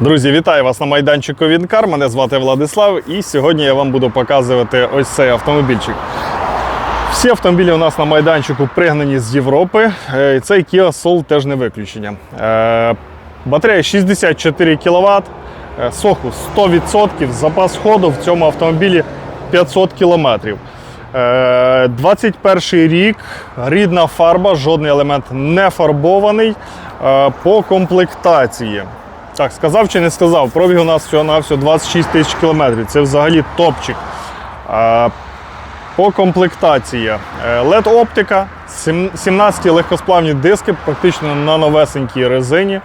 Друзі, вітаю вас на майданчику Вінкар. Мене звати Владислав, і сьогодні я вам буду показувати ось цей автомобільчик. Всі автомобілі у нас на майданчику пригнані з Європи. Е, Цей Kia Soul теж не виключення. Е, Батарея 64 кВт, соху 100%, запас ходу в цьому автомобілі 500 км. 21 рік, рідна фарба, жодний елемент не фарбований Е, по комплектації. Так, сказав чи не сказав? Пробіг у нас всього на всього 26 тисяч кілометрів. Це взагалі топчик. Е, По комплектації LED оптика, 17 легкосплавні диски, практично на новесенькій резині.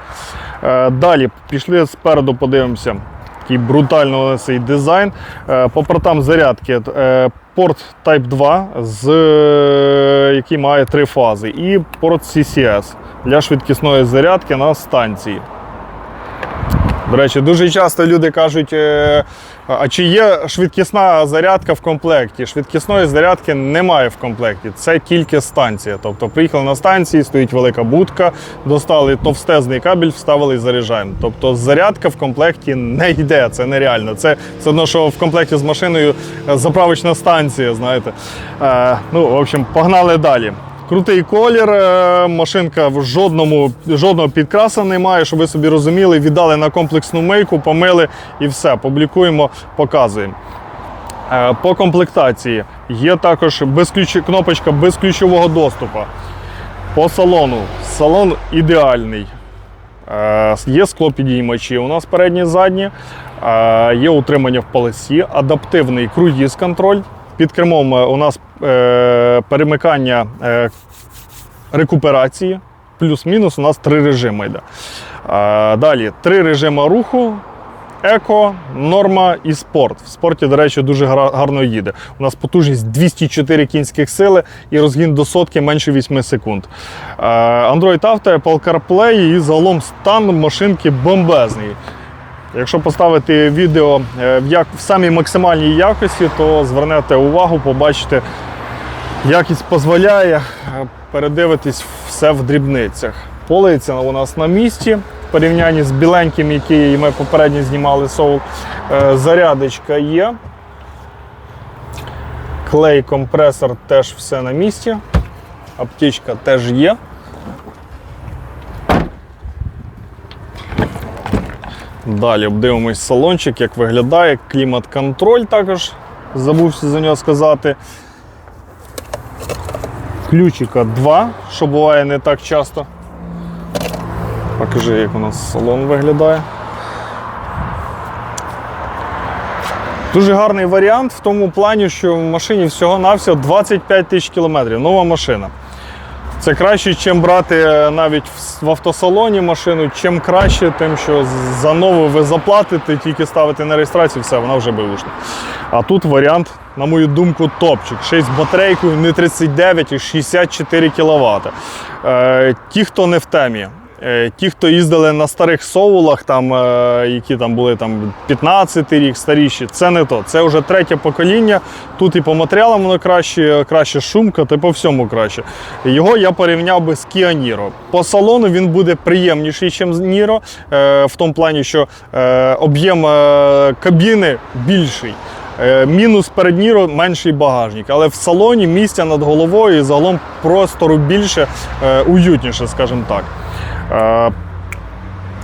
Е, Далі пішли спереду, подивимося. Такий брутально цей дизайн. Е, По портам зарядки е, порт Type 2, з, е, який має три фази, і порт CCS для швидкісної зарядки на станції. До речі, дуже часто люди кажуть, е, а чи є швидкісна зарядка в комплекті? Швидкісної зарядки немає в комплекті, це тільки станція. Тобто приїхали на станції, стоїть велика будка, достали товстезний кабель, вставили і заряджаємо. Тобто зарядка в комплекті не йде, це нереально. Це все одно, що в комплекті з машиною заправочна станція, знаєте. Е, ну, в общем, погнали далі. Крутий колір, е, машинка в жодному, жодного підкраса немає, щоб ви собі розуміли. Віддали на комплексну мийку, помили і все. Публікуємо, показуємо. Е, По комплектації є також безключ... кнопочка безключового доступу. По салону. Салон ідеальний. Е, Є склопідіймачі у нас передні задні, є утримання в полосі, адаптивний круїз-контроль. Під кермом е, у нас е, перемикання е, рекуперації. Плюс-мінус у нас три режими йде. Далі три режими руху. Еко, норма і спорт. В спорті, до речі, дуже гарно їде. У нас потужність 204 кінських сили і розгін до сотки менше 8 секунд. Android Auto, Apple CarPlay і загалом стан машинки бомбезний. Якщо поставити відео е, в, як, в самій максимальній якості, то звернете увагу, побачите, якість дозволяє е, передивитись все в дрібницях. Полиця у нас на місці в порівнянні з біленьким, який ми попередньо знімали соул. Е, Зарядочка є. Клей, компресор теж все на місці. Аптечка теж є. Далі обдивимось салончик, як виглядає. Клімат-контроль також забувся за нього сказати. Ключика 2, що буває не так часто. Покажи, як у нас салон виглядає. Дуже гарний варіант в тому плані, що в машині всього-навсього 25 тисяч кілометрів. Нова машина. Це краще, ніж брати е, навіть в- автосалоні машину. Чим краще, тим, що за нову ви заплатите, тільки ставите на реєстрацію, все, вона вже бивушна. А тут варіант, на мою думку, топчик. Ще з батарейкою не 39 і 64 кВт. Е, ті, хто не в темі. Е, Ті, хто їздили на старих соулах, там, е, які там були там 15 рік, старіші, це не то. Це вже третє покоління. Тут і по матеріалам воно краще, краще шумка, та по всьому краще. Його я порівняв би з Kia Niro. По салону він буде приємніший, ніж Niro, е, в тому плані, що об'єм кабіни більший. Мінус перед Ніро менший багажник, але в салоні місця над головою і загалом простору більше, уютніше, скажімо так. Е,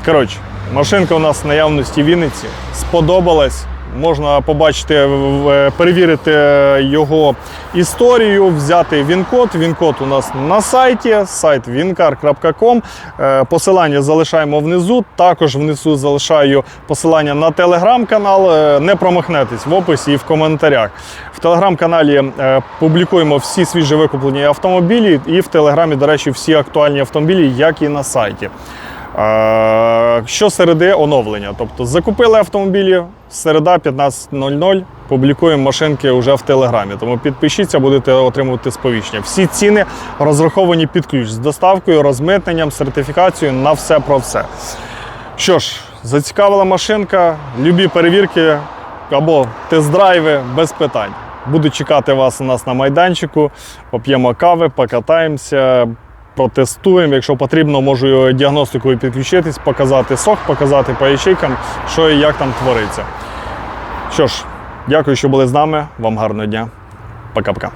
Коротше, машинка у нас в наявності Вінниці. Сподобалась. Можна побачити, в- перевірити його історію, взяти він-код. Він-код у нас на сайті, сайт wincar.com. Е, Посилання залишаємо внизу. Також внизу залишаю посилання на телеграм-канал. Е, Не промахнетесь в описі і в коментарях. В телеграм-каналі е, публікуємо всі свіжі викуплені автомобілі, і в телеграмі, до речі, всі актуальні автомобілі, як і на сайті. Е, Щосереди оновлення. Тобто закупили автомобілі, середа 15.00, публікуємо машинки вже в Телеграмі. Тому підпишіться, будете отримувати сповіщення. Всі ціни розраховані під ключ з доставкою, розмитненням, сертифікацією на все про все. Що ж, зацікавила машинка, любі перевірки або тест-драйви без питань. Буду чекати вас у нас на майданчику, поп'ємо кави, покатаємося, протестуємо. Якщо потрібно, можу діагностикою підключитись, показати сок, показати по ячейкам, що і як там твориться. Що ж, дякую, що були з нами. Вам гарного дня. Пока-пока.